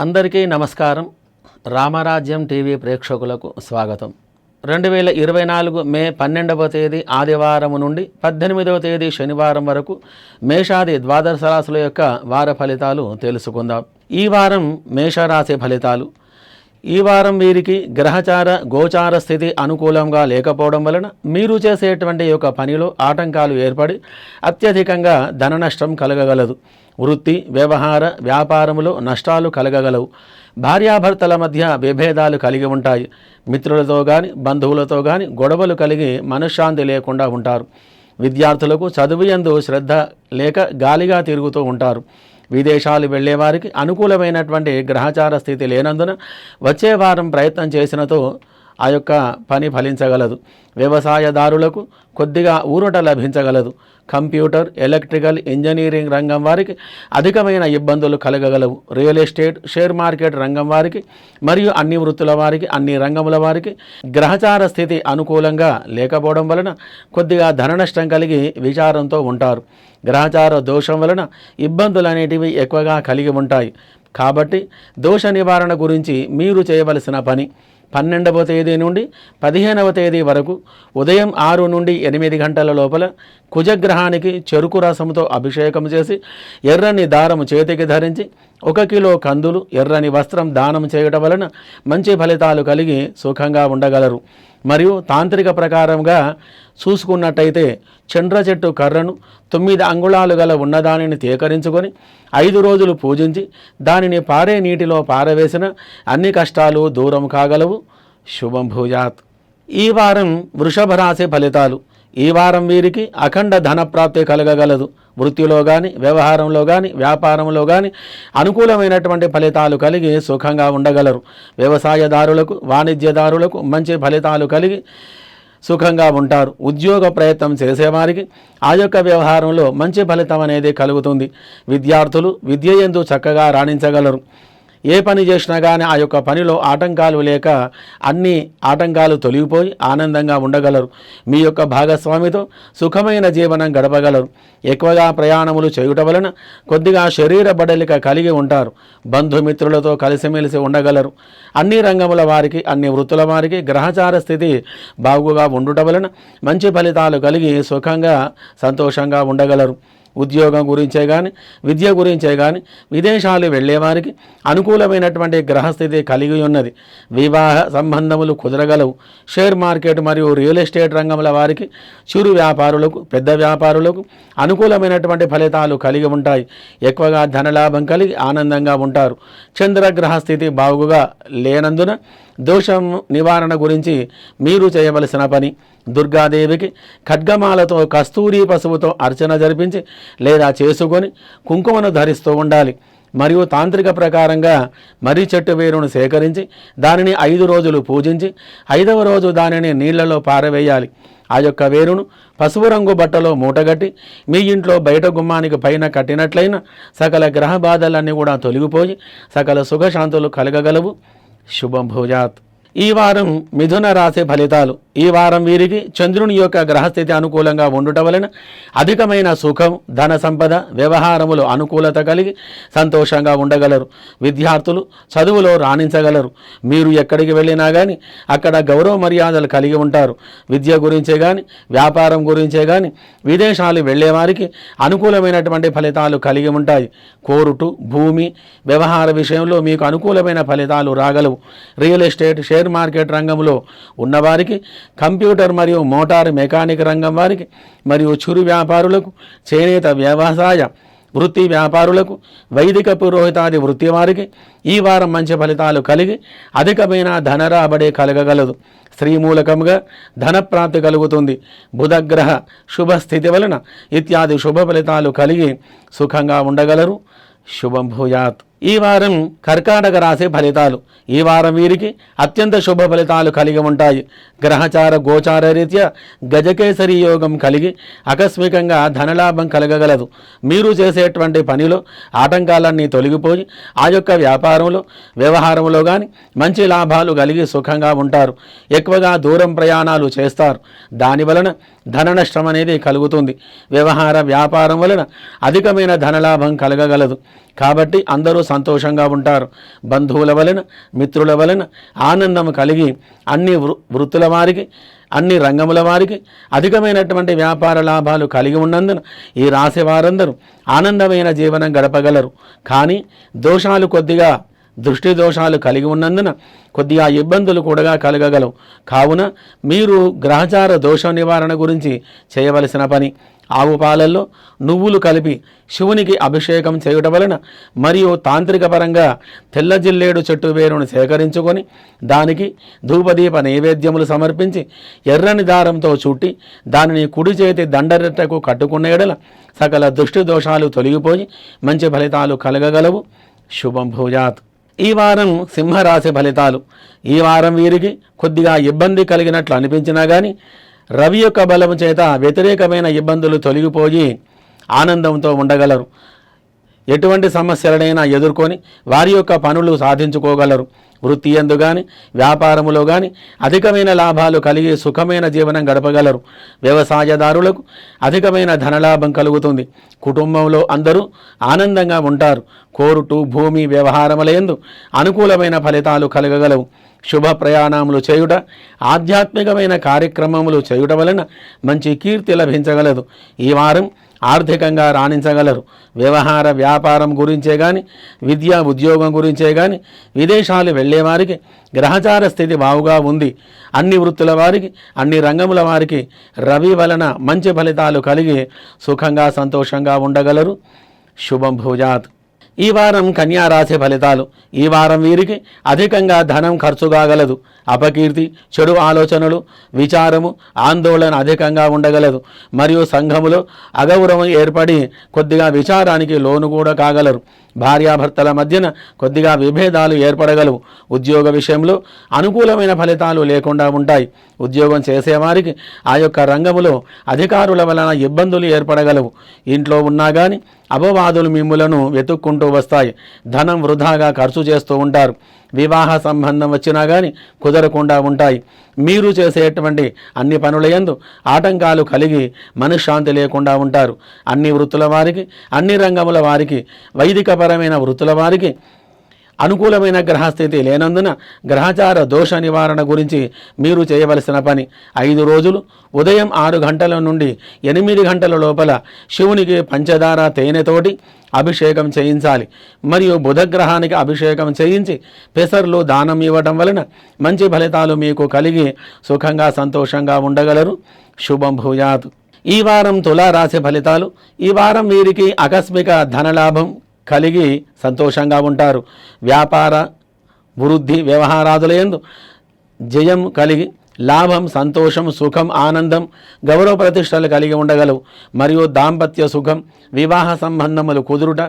అందరికీ నమస్కారం. రామరాజ్యం టీవీ ప్రేక్షకులకు స్వాగతం. రెండు వేల ఇరవై నాలుగు మే పన్నెండవ తేదీ ఆదివారం నుండి పద్దెనిమిదవ తేదీ శనివారం వరకు మేషాది ద్వాదశ రాశుల యొక్క వార ఫలితాలు తెలుసుకుందాం. ఈ వారం మేషరాశి ఫలితాలు. ఈ వారం వీరికి గ్రహచార గోచార స్థితి అనుకూలంగా లేకపోవడం వలన మీరు చేసేటువంటి యొక్క పనిలో ఆటంకాలు ఏర్పడి అత్యధికంగా ధన నష్టం కలగగలదు. వృత్తి వ్యవహార వ్యాపారములో నష్టాలు కలగగలవు. భార్యాభర్తల మధ్య విభేదాలు కలిగి ఉంటాయి. మిత్రులతో కానీ బంధువులతో కానీ గొడవలు కలిగి మనశ్శాంతి లేకుండా ఉంటారు. విద్యార్థులకు చదువు యందు శ్రద్ధ లేక గాలిగా తిరుగుతూ ఉంటారు. విదేశాలు వెళ్ళేవారికి అనుకూలమైనటువంటి గ్రహచార స్థితి లేనందున వచ్చే వారం ప్రయత్నం చేసినతో ఆ యొక్క పని ఫలించగలదు. వ్యవసాయదారులకు కొద్దిగా ఊరట లభించగలదు. కంప్యూటర్ ఎలక్ట్రికల్ ఇంజనీరింగ్ రంగం వారికి అధికమైన ఇబ్బందులు కలగగలవు. రియల్ ఎస్టేట్ షేర్ మార్కెట్ రంగం వారికి మరియు అన్ని వృత్తుల వారికి అన్ని రంగముల వారికి గ్రహచార స్థితి అనుకూలంగా లేకపోవడం వలన కొద్దిగా ధన నష్టం కలిగి విచారంతో ఉంటారు. గ్రహచార దోషం వలన ఇబ్బందులు అనేటివి ఎక్కువగా కలిగి ఉంటాయి. కాబట్టి దోష నివారణ గురించి మీరు చేయవలసిన పని పన్నెండవ తేదీ నుండి పదిహేనవ తేదీ వరకు ఉదయం ఆరు నుండి ఎనిమిది గంటల లోపల కుజగ్రహానికి చెరుకు రసముతో అభిషేకం చేసి ఎర్రని దారము చేతికి ధరించి ఒక కిలో కందులు ఎర్రని వస్త్రం దానం చేయటం వలన మంచి ఫలితాలు కలిగి సుఖంగా ఉండగలరు. మరియు తాంత్రిక ప్రకారంగా చూసుకున్నట్టయితే చండ్ర చెట్టు కర్రను తొమ్మిది అంగుళాలు గల ఉన్నదానిని తీకరించుకొని ఐదు రోజులు పూజించి దానిని పారే నీటిలో పారవేసిన అన్ని కష్టాలు దూరం కాగలవు. శుభం భూజాత్. ఈ వారం వృషభ రాశి ఫలితాలు. ఈ వారం వీరికి అఖండ ధన ప్రాప్తి కలగగలదు. వృత్తిలో కానీ వ్యవహారంలో కానీ వ్యాపారంలో కానీ అనుకూలమైనటువంటి ఫలితాలు కలిగి సుఖంగా ఉండగలరు. వ్యవసాయదారులకు వాణిజ్యదారులకు మంచి ఫలితాలు కలిగి సుఖంగా ఉంటారు. ఉద్యోగ ప్రయత్నం చేసేవారికి ఆ యొక్క వ్యవహారంలో మంచి ఫలితం అనేది కలుగుతుంది. విద్యార్థులు విద్య ఎందు చక్కగా రాణించగలరు. ఏ పని చేసినా కానీ ఆ యొక్క పనిలో ఆటంకాలు లేక అన్ని ఆటంకాలు తొలగిపోయి ఆనందంగా ఉండగలరు. మీ యొక్క భాగస్వామితో సుఖమైన జీవనం గడపగలరు. ఎక్కువగా ప్రయాణములు చేయుట వలన కొద్దిగా శరీర బడలిక కలిగి ఉంటారు. బంధుమిత్రులతో కలిసిమెలిసి ఉండగలరు. అన్ని రంగముల వారికి అన్ని వృత్తుల వారికి గ్రహచార స్థితి బాగుగా ఉండుట వలన మంచి ఫలితాలు కలిగి సుఖంగా సంతోషంగా ఉండగలరు. ఉద్యోగం గురించే కానీ విద్య గురించే కానీ విదేశాలు వెళ్ళేవారికి అనుకూలమైనటువంటి గ్రహస్థితి కలిగి ఉన్నది. వివాహ సంబంధములు కుదరగలవు. షేర్ మార్కెట్ మరియు రియల్ ఎస్టేట్ రంగముల వారికి చిరు వ్యాపారులకు పెద్ద వ్యాపారులకు అనుకూలమైనటువంటి ఫలితాలు కలిగి ఉంటాయి. ఎక్కువగా ధనలాభం కలిగి ఆనందంగా ఉంటారు. చంద్రగ్రహ స్థితి బాగుగా లేనందున దోషం నివారణ గురించి మీరు చేయవలసిన పని దుర్గాదేవికి ఖడ్గమాలతో కస్తూరి పశువుతో అర్చన జరిపించి లేదా చేసుకొని కుంకుమను ధరిస్తూ ఉండాలి. మరియు తాంత్రిక ప్రకారంగా మర్రి చెట్టు వేరును సేకరించి దానిని ఐదు రోజులు పూజించి ఐదవ రోజు దానిని నీళ్ళలో పారవేయాలి. ఆ యొక్క వేరును పసుపు రంగు బట్టలో మూటగట్టి మీ ఇంట్లో బయట గుమ్మానికి పైన కట్టినట్లయిన సకల గ్రహ బాధలన్నీ కూడా తొలగిపోయి సకల సుఖశాంతులు కలగగలవు. శుభం భూజాత్. ఈ వారం మిథున రాశి ఫలితాలు. ఈ వారం వీరికి చంద్రుని యొక్క గ్రహస్థితి అనుకూలంగా ఉండుట వలన అధికమైన సుఖం ధన సంపద వ్యవహారములు అనుకూలత కలిగి సంతోషంగా ఉండగలరు. విద్యార్థులు చదువులో రాణించగలరు. మీరు ఎక్కడికి వెళ్ళినా కానీ అక్కడ గౌరవ మర్యాదలు కలిగి ఉంటారు. విద్య గురించే కానీ వ్యాపారం గురించే కానీ విదేశాలు వెళ్ళేవారికి అనుకూలమైనటువంటి ఫలితాలు కలిగి ఉంటాయి. కోరుటు భూమి వ్యవహార విషయంలో మీకు అనుకూలమైన ఫలితాలు రాగలవు. Real estate share share market రంగంలో ఉన్నవారికి కంప్యూటర్ మరియు మోటార్ మెకానిక్ రంగం వారికి మరియు చురు వ్యాపారులకు చేనేత వ్యవసాయ వృత్తి వ్యాపారులకు వైదిక పురోహితాది వృత్తి వారికి ఈ వారం మంచి ఫలితాలు కలిగి అధికమైన ధన రాబడి కలగగలదు. స్త్రీ మూలకముగా ధనప్రాప్తి కలుగుతుంది. బుధగ్రహ శుభస్థితి వలన ఇత్యాది శుభ ఫలితాలు కలిగి సుఖంగా ఉండగలరు. శుభం భూయాత్. ఈ వారం కర్కాటక రాశి ఫలితాలు. ఈ వారం వీరికి అత్యంత శుభ ఫలితాలు కలిగి ఉంటాయి. గ్రహచార గోచార రీత్యా గజకేసరి యోగం కలిగి ఆకస్మికంగా ధనలాభం కలగగలదు. మీరు చేసేటువంటి పనిలో ఆటంకాలన్నీ తొలగిపోయి ఆ యొక్క వ్యాపారంలో వ్యవహారంలో కానీ మంచి లాభాలు కలిగి సుఖంగా ఉంటారు. ఎక్కువగా దూరం ప్రయాణాలు చేస్తారు. దాని వలన ధన నష్టం అనేది కలుగుతుంది. వ్యవహార వ్యాపారం వలన అధికమైన ధనలాభం కలగగలదు. కాబట్టి అందరూ సంతోషంగా ఉంటారు. బంధువుల వలన మిత్రుల వలన ఆనందం కలిగి అన్ని వృ వృత్తుల వారికి అన్ని రంగముల వారికి అధికమైనటువంటి వ్యాపార లాభాలు కలిగి ఉన్నందున ఈ రాశి వారందరూ ఆనందమైన జీవనం గడపగలరు. కానీ దోషాలు కొద్దిగా దృష్టి దోషాలు కలిగి ఉన్నందున కొద్దిగా ఇబ్బందులు కూడా కలగగలవు. కావున మీరు గ్రహచార దోష నివారణ గురించి చేయవలసిన పని ఆవు పాలల్లో నువ్వులు కలిపి శివునికి అభిషేకం చేయుట వలన మరియు తాంత్రిక పరంగా తెల్ల జిల్లేడు చెట్టు వేరును సేకరించుకొని దానికి ధూపదీప నైవేద్యములు సమర్పించి ఎర్రని దారంతో చుట్టి దానిని కుడి చేతి దండరెట్టకు కట్టుకున్న ఎడల సకల దృష్టి దోషాలు తొలగిపోయి మంచి ఫలితాలు కలగగలవు. శుభం భూజాత్ ఈ వారం సింహరాశి ఫలితాలు. ఈ వారం వీరికి కొద్దిగా ఇబ్బంది కలిగినట్లు అనిపించినా కానీ రవి యొక్క బలం చేత వ్యతిరేకమైన ఇబ్బందులు తొలగిపోయి ఆనందంతో ఉండగలరు. ఎటువంటి సమస్యలనైనా ఎదుర్కొని వారి యొక్క పనులు సాధించుకోగలరు. వృత్తి ఎందు కానీ వ్యాపారములో కానీ అధికమైన లాభాలు కలిగి సుఖమైన జీవనం గడపగలరు. వ్యవసాయదారులకు అధికమైన ధనలాభం కలుగుతుంది. కుటుంబంలో అందరూ ఆనందంగా ఉంటారు. కోరుటు భూమి వ్యవహారములందు అనుకూలమైన ఫలితాలు కలగగలవు. శుభ ప్రయాణములు చేయుట ఆధ్యాత్మికమైన కార్యక్రమములు చేయుట వలన మంచి కీర్తి లభించగలదు. ఈ వారం ఆర్థికంగా రాణించగలరు. వ్యవహార వ్యాపారం గురించే కానీ విద్య ఉద్యోగం గురించే కానీ విదేశాలు వెళ్ళేవారికి గ్రహచార స్థితి బావుగా ఉంది. అన్ని వృత్తుల వారికి అన్ని రంగముల వారికి రవి వలన మంచి ఫలితాలు కలిగి సుఖంగా సంతోషంగా ఉండగలరు. శుభం భూజాత్. ఈ వారం కన్యారాశి ఫలితాలు. ఈ వారం వీరికి అధికంగా ధనం ఖర్చు కాగలదు అపకీర్తి చెడు ఆలోచనలు విచారము ఆందోళన అధికంగా ఉండగలదు. మరియు సంఘములో అగౌరవం ఏర్పడి కొద్దిగా విచారానికి లోను కూడా కాగలరు. భార్యాభర్తల మధ్యన కొద్దిగా విభేదాలు ఏర్పడగలవు. ఉద్యోగ విషయంలో అనుకూలమైన ఫలితాలు లేకుండా ఉంటాయి. ఉద్యోగం చేసేవారికి ఆ యొక్క రంగములో అధికారుల వలన ఇబ్బందులు ఏర్పడగలవు. ఇంట్లో ఉన్నా కానీ అపవాదులు మిమ్ములను వెతుక్కుంటూ వస్తాయి. ధనం వృధాగా ఖర్చు చేస్తూ ఉంటారు. వివాహ సంబంధం వచ్చినా కానీ కుదరకుండా ఉంటాయి. మీరు చేసేటువంటి అన్ని పనుల యందు ఆటంకాలు కలిగి మనశ్శాంతి లేకుండా ఉంటారు. అన్ని వృత్తుల వారికి అన్ని రంగముల వారికి వైదికపరమైన వృత్తుల వారికి అనుకూలమైన గ్రహస్థితి లేనందున గ్రహచార దోష నివారణ గురించి మీరు చేయవలసిన పని ఐదు రోజులు ఉదయం ఆరు గంటల నుండి ఎనిమిది గంటల లోపల శివునికి పంచదార తేనెతోటి అభిషేకం చేయించాలి. మరియు బుధగ్రహానికి అభిషేకం చేయించి పెసర్లు దానం ఇవ్వటం వలన మంచి ఫలితాలు మీకు కలిగి సుఖంగా సంతోషంగా ఉండగలరు. శుభం భూయాత్. ఈ వారం తులారాశి ఫలితాలు. ఈ వారం వీరికి ఆకస్మిక ధనలాభం. కలిగి సంతోషంగా ఉంటారు. వ్యాపార వృద్ధి వ్యవహారాదులందు జయం కలిగి లాభం సంతోషం సుఖం ఆనందం గౌరవ ప్రతిష్టలు కలిగి ఉండగలవు. మరియు దాంపత్య సుఖం వివాహ సంబంధములు కుదురుట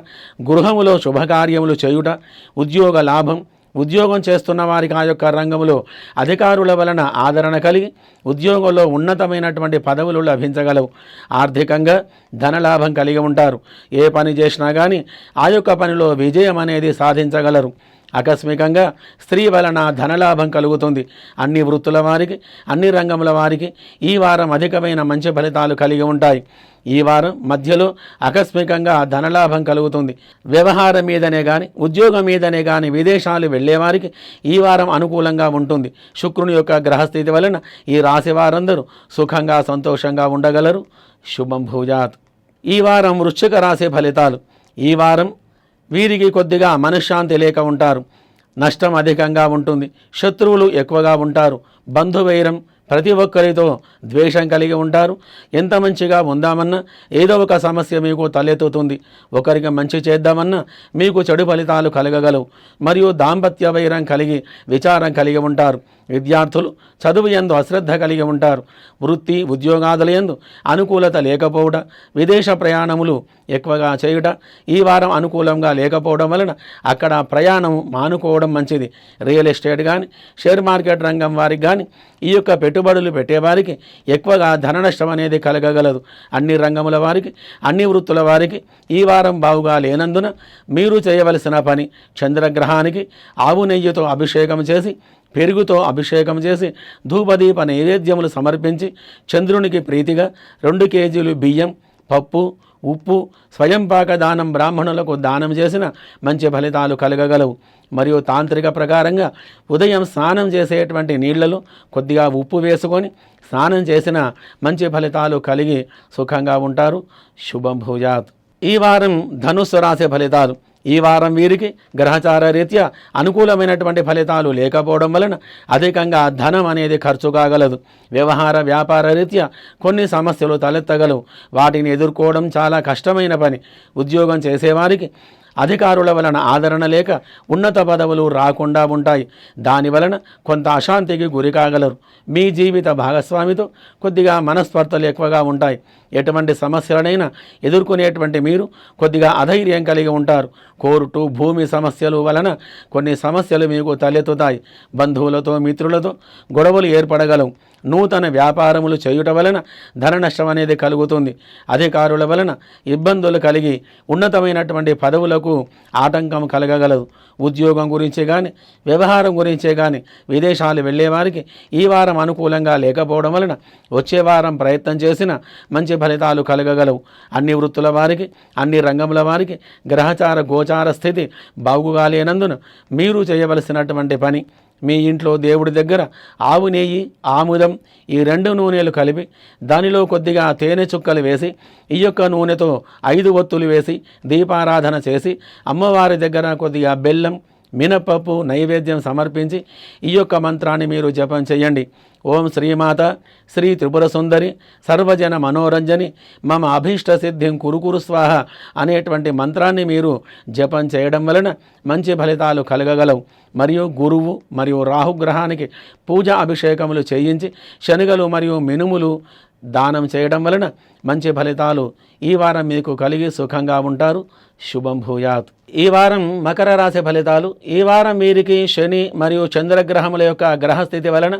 గృహములో శుభకార్యములు చేయుట ఉద్యోగ లాభం ఉద్యోగం చేస్తున్న వారికి ఆ యొక్క రంగంలో అధికారుల వలన ఆదరణ కలిగి ఉద్యోగంలో ఉన్నతమైనటువంటి పదవులు లభించగలవు. ఆర్థికంగా ధనలాభం కలిగి ఉంటారు. ఏ పని చేసినా కానీ ఆ యొక్క పనిలో విజయం అనేది సాధించగలరు. ఆకస్మికంగా స్త్రీ వలన ధనలాభం కలుగుతుంది. అన్ని వృత్తుల వారికి అన్ని రంగముల వారికి ఈ వారం అధికమైన మంచి ఫలితాలు కలిగి ఉంటాయి. ఈ వారం మధ్యలో ఆకస్మికంగా ధనలాభం కలుగుతుంది. వ్యవహారం మీదనే కానీ ఉద్యోగం మీదనే కానీ విదేశాలు వెళ్ళేవారికి ఈ వారం అనుకూలంగా ఉంటుంది. శుక్రుని యొక్క గ్రహస్థితి వలన ఈ రాశి వారందరూ సుఖంగా సంతోషంగా ఉండగలరు. శుభం భూజాత్. ఈ వారం వృశ్చిక రాశి ఫలితాలు. ఈ వారం వీరికి కొద్దిగా మనశ్శాంతి లేక ఉంటారు. నష్టం అధికంగా ఉంటుంది. శత్రువులు ఎక్కువగా ఉంటారు. బంధువైరం ప్రతి ఒక్కరితో ద్వేషం కలిగి ఉంటారు. ఎంత మంచిగా ఉందామన్నా ఏదో ఒక సమస్య మీకు తలెత్తుతుంది. ఒకరికి మంచి చేద్దామన్నా మీకు చెడు ఫలితాలు కలగగలవు. మరియు దాంపత్య వైరం కలిగి విచారం కలిగి ఉంటారు. విద్యార్థులు చదువు ఎందు అశ్రద్ధ కలిగి ఉంటారు. వృత్తి ఉద్యోగాదుల ఎందు అనుకూలత లేకపోవట విదేశ ప్రయాణములు ఎక్కువగా చేయుట ఈ వారం అనుకూలంగా లేకపోవడం వలన అక్కడ ప్రయాణం మానుకోవడం మంచిది. రియల్ ఎస్టేట్ కానీ షేర్ మార్కెట్ రంగం వారికి కానీ ఈ యొక్క పెట్టుబడులు పెట్టేవారికి ఎక్కువగా ధన నష్టం అనేది కలగగలదు. అన్ని రంగముల వారికి అన్ని వృత్తుల వారికి ఈ వారం బావుగా లేనందున మీరు చేయవలసిన పని చంద్రగ్రహానికి ఆవు నెయ్యితో అభిషేకం చేసి పెరుగుతో అభిషేకం చేసి ధూపదీప నైవేద్యములు సమర్పించి చంద్రునికి ప్రీతిగా రెండు కేజీలు బియ్యం పప్పు ఉప్పు స్వయంపాక దానం బ్రాహ్మణులకు దానం చేసిన మంచి ఫలితాలు కలగగలవు. మరియు తాంత్రిక ప్రకారంగా ఉదయం స్నానం చేసేటువంటి నీళ్ళలో కొద్దిగా ఉప్పు వేసుకొని స్నానం చేసిన మంచి ఫలితాలు కలిగి సుఖంగా ఉంటారు. శుభం భూజాత్. ఈ వారం ధనుస్సు రాశి ఫలితాలు. ఈ వారం వీరికి గ్రహచార రీత్యా అనుకూలమైనటువంటి ఫలితాలు లేకపోవడం వలన అధికంగా ధనం అనేది ఖర్చు కాగలదు వ్యవహార వ్యాపార రీత్యా కొన్ని సమస్యలు తలెత్తగలవు. వాటిని ఎదుర్కోవడం చాలా కష్టమైన పని. ఉద్యోగం చేసేవారికి అధికారుల వలన ఆదరణ లేక ఉన్నత పదవులు రాకుండా ఉంటాయి. దాని వలన కొంత అశాంతికి గురి కాగలరు. మీ జీవిత భాగస్వామితో కొద్దిగా మనస్పర్ధలు ఎక్కువగా ఉంటాయి. ఎటువంటి సమస్యలనైనా ఎదుర్కొనేటువంటి మీరు కొద్దిగా అధైర్యం కలిగి ఉంటారు. కోర్టు భూమి సమస్యలు వలన కొన్ని సమస్యలు మీకు తలెత్తుతాయి. బంధువులతో మిత్రులతో గొడవలు ఏర్పడగలవు. నూతన వ్యాపారములు చేయుట వలన ధన నష్టం అనేది కలుగుతుంది. అధికారుల వలన ఇబ్బందులు కలిగి ఉన్నతమైనటువంటి పదవులకు ఆటంకం కలగగలదు. ఉద్యోగం గురించే కానీ వ్యవహారం గురించే కానీ విదేశాలు వెళ్ళేవారికి ఈ వారం అనుకూలంగా లేకపోవడం వలన వచ్చే వారం ప్రయత్నం చేసిన మంచి ఫలితాలు కలగగలవు. అన్ని వృత్తుల వారికి అన్ని రంగముల వారికి గ్రహచార గోచార స్థితి బాగుగా లేనందున మీరు చేయవలసినటువంటి పని మీ ఇంట్లో దేవుడి దగ్గర ఆవు నెయ్యి ఆముదం ఈ రెండు నూనెలు కలిపి దానిలో కొద్దిగా తేనె చుక్కలు వేసి ఈ యొక్క నూనెతో ఐదు ఒత్తులు వేసి దీపారాధన చేసి అమ్మవారి దగ్గర కొద్దిగా బెల్లం మినపప్పు నైవేద్యం సమర్పించి ఈ యొక్క మంత్రాన్ని మీరు జపం చేయండి. ఓం శ్రీమాత శ్రీ త్రిపుర సుందరి సర్వజన మనోరంజని మమ అభీష్ట సిద్ధిం కురుకురు స్వాహ అనేటువంటి మంత్రాన్ని మీరు జపం చేయడం వలన మంచి ఫలితాలు కలగగలవు. మరియు గురువు మరియు రాహుగ్రహానికి పూజ అభిషేకములు చేయించి శనగలు మరియు మినుములు దానం చేయడం వలన మంచి ఫలితాలు ఈ వారం మీకు కలిగి సుఖంగా ఉంటారు. శుభం భూయాత్. ఈ వారం మకర రాశి ఫలితాలు. ఈ వారం వీరికి శని మరియు చంద్రగ్రహముల యొక్క గ్రహస్థితి వలన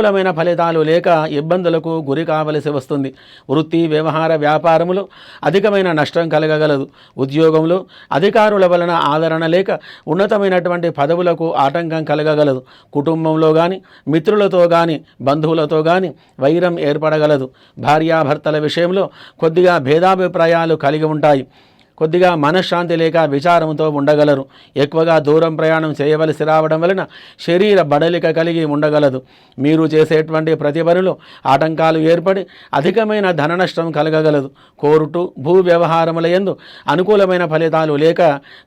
అనుకూలమైన ఫలితాలు లేక ఇబ్బందులకు గురి కావలసి వస్తుంది. వృత్తి వ్యవహార వ్యాపారములో అధికమైన నష్టం కలగగలదు. ఉద్యోగంలో అధికారుల వలన ఆదరణ లేక ఉన్నతమైనటువంటి పదవులకు ఆటంకం కలగగలదు. కుటుంబంలో కానీ మిత్రులతో కానీ బంధువులతో కానీ వైరం ఏర్పడగలదు. భార్యాభర్తల విషయంలో కొద్దిగా భేదాభిప్రాయాలు కలిగి ఉంటాయి. కొద్దిగా మనశ్శాంతి లేక విచారంతో ఉండగలరు. ఎక్కువగా దూరం ప్రయాణం చేయవలసి రావడం వలన శరీర బడలిక కలిగి ఉండగలదు. మీరు చేసేటువంటి ప్రతి పనిలో ఆటంకాలు ఏర్పడి అధికమైన ధన నష్టం కలగగలదు. కోర్టు భూ వ్యవహారముల యందు అనుకూలమైన ఫలితాలు లేక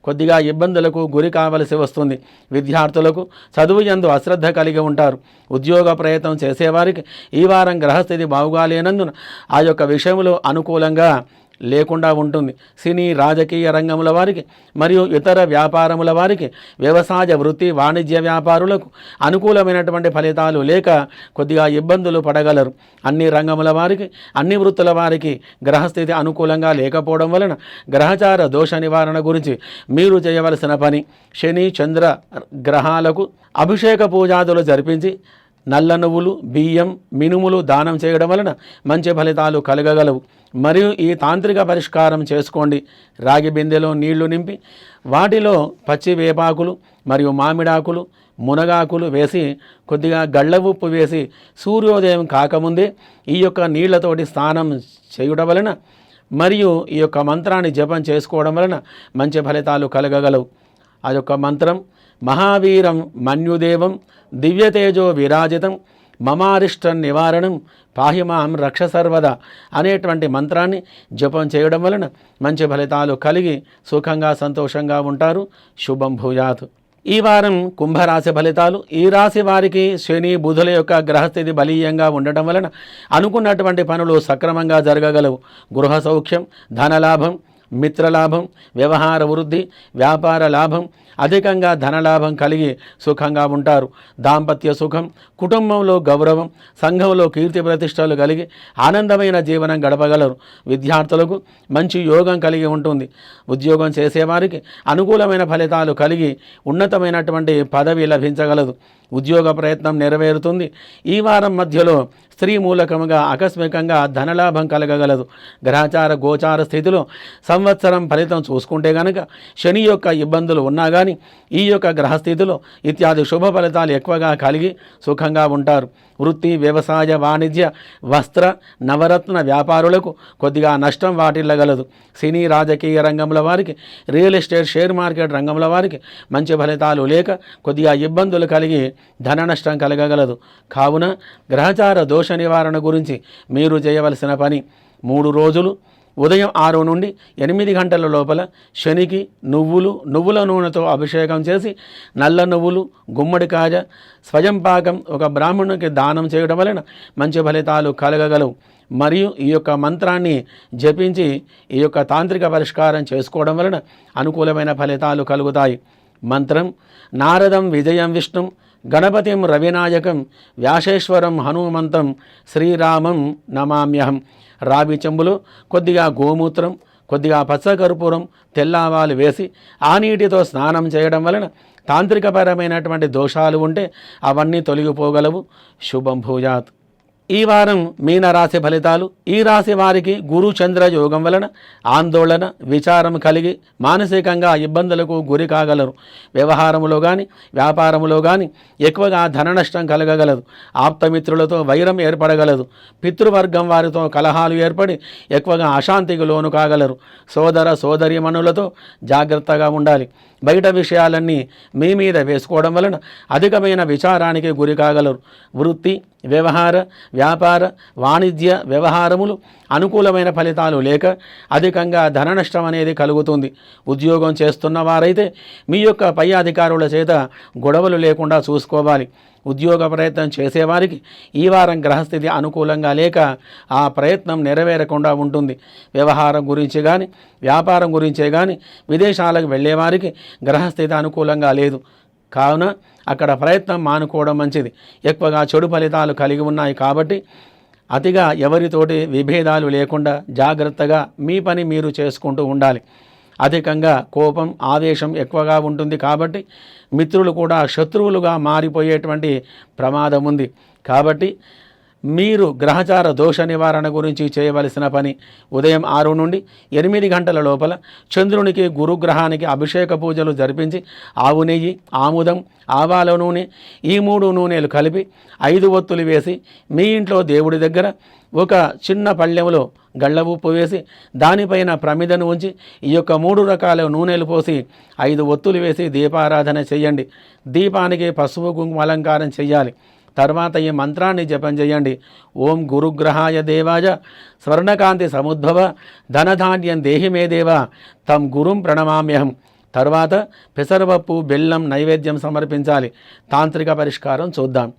కొద్దిగా ఇబ్బందులకు గురి కావలసి వస్తుంది. విద్యార్థులకు చదువు యందు అశ్రద్ధ కలిగి ఉంటారు. ఉద్యోగ ప్రయత్నం చేసేవారికి ఈ వారం గ్రహస్థితి బాగుగా లేనందున ఆ యొక్క విషయంలో అనుకూలంగా లేకుండా ఉంటుంది. సినీ రాజకీయ రంగముల వారికి మరియు ఇతర వ్యాపారముల వారికి వ్యవసాయ వృత్తి వాణిజ్య వ్యాపారులకు అనుకూలమైనటువంటి ఫలితాలు లేక కొద్దిగా ఇబ్బందులు పడగలరు. అన్ని రంగముల వారికి అన్ని వృత్తుల వారికి గ్రహస్థితి అనుకూలంగా లేకపోవడం వలన గ్రహచార దోష నివారణ గురించి మీరు చేయవలసిన పని శని చంద్ర గ్రహాలకు అభిషేక పూజాదులు జరిపించి నల్ల నువ్వులు బియ్యం మినుములు దానం చేయడం వలన మంచి ఫలితాలు కలగగలవు. మరియు ఈ తాంత్రిక పరిష్కారం చేసుకోండి. రాగి బిందెలో నీళ్ళు నింపి వాటిలో పచ్చి వేపాకులు మరియు మామిడాకులు మునగాకులు వేసి కొద్దిగా గళ్ళ ఉప్పు వేసి సూర్యోదయం కాకముందే ఈ యొక్క నీళ్ళతోటి స్నానం చేయుట వలన మరియు ఈ యొక్క మంత్రాన్ని జపం చేసుకోవడం వలన మంచి ఫలితాలు కలగగలవు. ఆ యొక్క మంత్రం మహావీరం మన్యుదేవం దివ్యతేజో విరాజితం మమారిష్ట నివారణం పాహిమాం రక్ష సర్వద అనేటువంటి మంత్రాన్ని జపం చేయడం వలన మంచి ఫలితాలు కలిగి సుఖంగా సంతోషంగా ఉంటారు. శుభం భూయాత్. ఈ వారం కుంభరాశి ఫలితాలు. ఈ రాశి వారికి శని బుధుల యొక్క గ్రహస్థితి బలీయంగా ఉండటం వలన అనుకున్నటువంటి పనులు సక్రమంగా జరగగలవు. గృహ సౌఖ్యం ధనలాభం మిత్రలాభం వ్యవహార వృద్ధి వ్యాపార లాభం అధికంగా ధనలాభం కలిగి సుఖంగా ఉంటారు. దాంపత్య సుఖం కుటుంబంలో గౌరవం సంఘంలో కీర్తి ప్రతిష్టలు కలిగి ఆనందమైన జీవనం గడపగలరు. విద్యార్థులకు మంచి యోగం కలిగి ఉంటుంది. ఉద్యోగం చేసేవారికి అనుకూలమైన ఫలితాలు కలిగి ఉన్నతమైనటువంటి పదవి లభించగలదు. ఉద్యోగ ప్రయత్నం నెరవేరుతుంది. ఈ వారం మధ్యలో స్త్రీ మూలకముగా ఆకస్మికంగా ధనలాభం కలగగలదు. గ్రహచార గోచార స్థితిలో సంవత్సరం ఫలితం చూసుకుంటే గనక శని యొక్క ఇబ్బందులు ఉన్నా కానీ ఈ యొక్క గ్రహస్థితిలో ఇత్యాది శుభ ఫలితాలు ఎక్కువగా కలిగి సుఖంగా ఉంటారు. వృత్తి వ్యవసాయ వాణిజ్య వస్త్ర నవరత్న వ్యాపారులకు కొద్దిగా నష్టం వాటిల్లగలదు. సినీ రాజకీయ రంగంలో వారికి రియల్ ఎస్టేట్ షేర్ మార్కెట్ రంగంలో వారికి మంచి ఫలితాలు లేక కొద్దిగా ఇబ్బందులు కలిగి ధన నష్టం కలగగలదు. కావున గ్రహచార దోష నివారణ గురించి మీరు చేయవలసిన పని మూడు రోజులు ఉదయం ఆరు నుండి ఎనిమిది గంటల లోపల శనికి నువ్వులు నువ్వుల నూనెతో అభిషేకం చేసి నల్ల నువ్వులు గుమ్మడికాయ స్వయం పాకం ఒక బ్రాహ్మణునికి దానం చేయడం వలన మంచి ఫలితాలు కలగగలవు. మరియు ఈ యొక్క మంత్రాన్ని జపించి ఈ యొక్క తాంత్రిక పరిష్కారం చేసుకోవడం వలన అనుకూలమైన ఫలితాలు కలుగుతాయి. మంత్రం నారదం విజయం విష్ణుం గణపతిం రవినాయకం వ్యాసేశ్వరం హనుమంతం శ్రీరామం నమామ్యహం. రావి చెంబులో కొద్దిగా గోమూత్రం కొద్దిగా పచ్చకర్పూరం తెల్లావాలు వేసి ఆ నీటితో స్నానం చేయడం వలన తాంత్రికపరమైనటువంటి దోషాలు ఉంటే అవన్నీ తొలగిపోగలవు. శుభం భూజాత్ ఈ వారం మీన రాశి ఫలితాలు. ఈ రాశి వారికి గురు చంద్ర యోగం వలన ఆందోళన విచారం కలిగి మానసికంగా ఇబ్బందులకు గురి కాగలరు. వ్యవహారములో కానీ వ్యాపారములో కానీ ఎక్కువగా ధన నష్టం కలగగలదు. ఆప్తమిత్రులతో వైరం ఏర్పడగలదు. పితృవర్గం వారితో కలహాలు ఏర్పడి ఎక్కువగా అశాంతికి లోను కాగలరు. సోదర సోదరీమణులతో జాగ్రత్తగా ఉండాలి. బయట విషయాలన్నీ మీ మీద వేసుకోవడం వలన అధికమైన విచారానికి గురి కాగలరు. వృత్తి వ్యవహార వ్యాపార వాణిజ్య వ్యవహారములు అనుకూలమైన ఫలితాలు లేక అధికంగా ధన నష్టం అనేది కలుగుతుంది. ఉద్యోగం చేస్తున్న వారైతే మీ యొక్క పై అధికారుల చేత గొడవలు లేకుండా చూసుకోవాలి. ఉద్యోగ ప్రయత్నం చేసేవారికి ఈ వారం గ్రహస్థితి అనుకూలంగా లేక ఆ ప్రయత్నం నెరవేరకుండా ఉంటుంది. వ్యవహారం గురించి కానీ వ్యాపారం గురించే కానీ విదేశాలకు వెళ్ళేవారికి గ్రహస్థితి అనుకూలంగా లేదు. కావున అక్కడ ప్రయత్నం మానుకోవడం మంచిది. ఎక్కువగా చెడు ఫలితాలు కలిగి ఉన్నాయి కాబట్టి అతిగా ఎవరితోటి విభేదాలు లేకుండా జాగ్రత్తగా మీ పని మీరు చేసుకుంటూ ఉండాలి. అధికంగా కోపం ఆవేశం ఎక్కువగా ఉంటుంది కాబట్టి మిత్రులు కూడా శత్రువులుగా మారిపోయేటువంటి ప్రమాదం ఉంది. కాబట్టి మీరు గ్రహచార దోష నివారణ గురించి చేయవలసిన పని ఉదయం ఆరు నుండి ఎనిమిది గంటల లోపల చంద్రునికి గురుగ్రహానికి అభిషేక పూజలు జరిపించి ఆవు నెయ్యి ఆముదం ఆవాల నూనె ఈ మూడు నూనెలు కలిపి ఐదు ఒత్తులు వేసి మీ ఇంట్లో దేవుడి దగ్గర ఒక చిన్న పళ్ళెంలో గళ్ళ ఉప్పు వేసి దానిపైన ప్రమిదను ఉంచి ఈ యొక్క మూడు రకాల నూనెలు పోసి ఐదు ఒత్తులు వేసి దీపారాధన చేయండి. దీపానికి పసుపు కుంకుమ అలంకారం చేయాలి. తర్వాత ఈ మంత్రాన్ని జపం చేయండి. ఓం గురుగ్రహాయ దేవాయ స్వర్ణకాంతి సముద్భవ ధనధాన్యం దేహి మే దేవా తం గురుం ప్రణమామ్యహం. తర్వాత పెసరపప్పు బెల్లం నైవేద్యం సమర్పించాలి. తాంత్రిక పరిష్కారం చూద్దాం.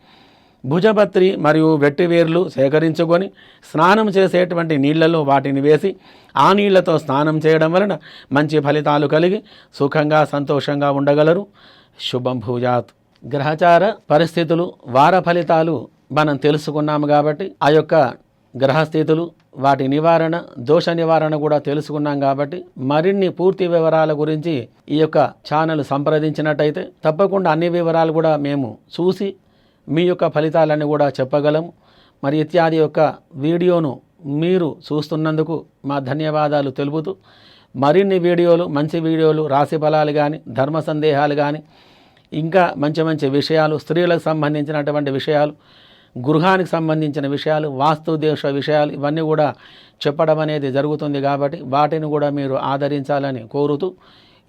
భుజపత్రి మరియు వెట్టివేర్లు సేకరించుకొని స్నానం చేసేటువంటి నీళ్ళలో వాటిని వేసి ఆ నీళ్ళతో స్నానం చేయడం వలన మంచి ఫలితాలు కలిగి సుఖంగా సంతోషంగా ఉండగలరు. శుభం భూజాత్ గ్రహచార పరిస్థితులు వార ఫలితాలు మనం తెలుసుకున్నాము కాబట్టి ఆ యొక్క గ్రహస్థితులు వాటి నివారణ దోష నివారణ కూడా తెలుసుకున్నాం కాబట్టి మరిన్ని పూర్తి వివరాల గురించి ఈ యొక్క ఛానల్ సంప్రదించినట్టయితే తప్పకుండా అన్ని వివరాలు కూడా మేము చూసి మీ యొక్క ఫలితాలను కూడా చెప్పగలము. మరి ఇత్యాది యొక్క వీడియోను మీరు చూస్తున్నందుకు మా ధన్యవాదాలు తెలుపుతూ మరిన్ని వీడియోలు మంచి వీడియోలు రాశి ఫలాలు కానీ ధర్మ సందేహాలు కానీ ఇంకా మంచి మంచి విషయాలు స్త్రీలకు సంబంధించినటువంటి విషయాలు గృహానికి సంబంధించిన విషయాలు వాస్తు దేశ విషయాలు ఇవన్నీ కూడా చెప్పడం అనేది జరుగుతుంది కాబట్టి వాటిని కూడా మీరు ఆదరించాలని కోరుతూ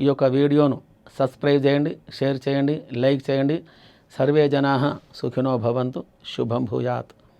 ఈ యొక్క వీడియోను సబ్స్క్రైబ్ చేయండి షేర్ చేయండి లైక్ చేయండి. సర్వే జనా సుఖినో భవంతు. శుభం భూయాత్.